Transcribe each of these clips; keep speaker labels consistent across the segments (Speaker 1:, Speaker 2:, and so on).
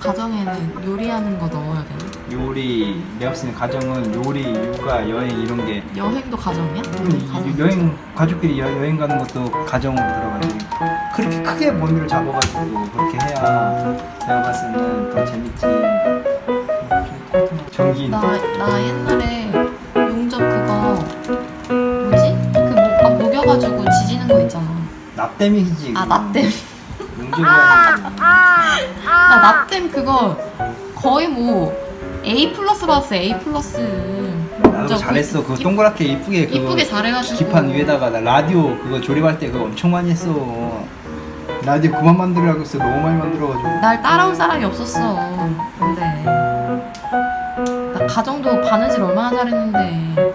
Speaker 1: 가정에는 요리하는 거 넣어야 되나?
Speaker 2: 요리 봤을 때 가정은 요리, 육아, 여행 이런 게
Speaker 1: 여행도 가정이야?
Speaker 2: 이- 여행 가족끼리 여, 여행 가는 것도 가정으로 들어가지 그렇게 크게 머리를 잡아가지고 그렇게 해야 내가 봤을 때는 더 재밌지 전기
Speaker 1: 나, 나 옛날에 용접 그거 뭐지? 그막 녹여가지고 지지는 거 있잖아.
Speaker 2: 납땜이지
Speaker 1: 아 납땜.
Speaker 2: 용접이야
Speaker 1: 나 납땜 그거 거의 뭐 A 플러스 받았어 A 플러스.
Speaker 2: 나도 잘했어
Speaker 1: 그-
Speaker 2: 그거 동그랗게 이쁘게 그거
Speaker 1: 이쁘게 잘해가지고.
Speaker 2: 기판 위에다가 나 라디오 그거 조립할 때 그거 엄청 많이 했어 라디오 그만 만들으라고 했어 너무 많이 만들어가지고
Speaker 1: 날 따라올 사람이 없었어. 근데 나 가정도 바느질 얼마나 잘했는데.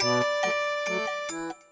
Speaker 1: えっ?